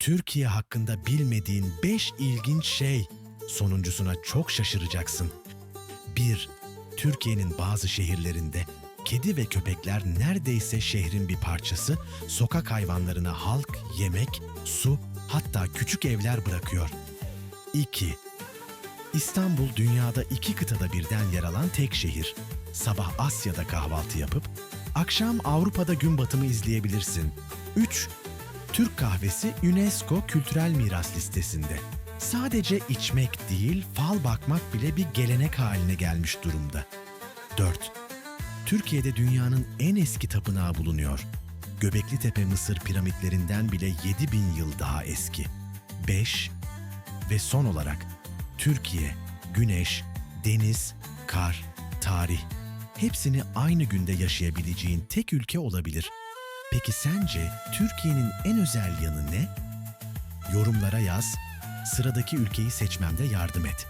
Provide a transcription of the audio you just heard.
Türkiye hakkında bilmediğin 5 ilginç şey. Sonuncusuna çok şaşıracaksın. 1. Türkiye'nin bazı şehirlerinde kedi ve köpekler neredeyse şehrin bir parçası, sokak hayvanlarına halk, yemek, su, hatta küçük evler bırakıyor. 2. İstanbul dünyada iki kıtada birden yer alan tek şehir. Sabah Asya'da kahvaltı yapıp, akşam Avrupa'da gün batımı izleyebilirsin. 3. Türk kahvesi UNESCO Kültürel Miras listesinde. Sadece içmek değil, fal bakmak bile bir gelenek haline gelmiş durumda. 4. Türkiye'de dünyanın en eski tapınağı bulunuyor. Göbekli Tepe Mısır piramitlerinden bile 7000 yıl daha eski. 5. Ve son olarak Türkiye, güneş, deniz, kar, tarih hepsini aynı günde yaşayabileceğin tek ülke olabilir. Peki sence Türkiye'nin en özel yanı ne? Yorumlara yaz, sıradaki ülkeyi seçmemde yardım et.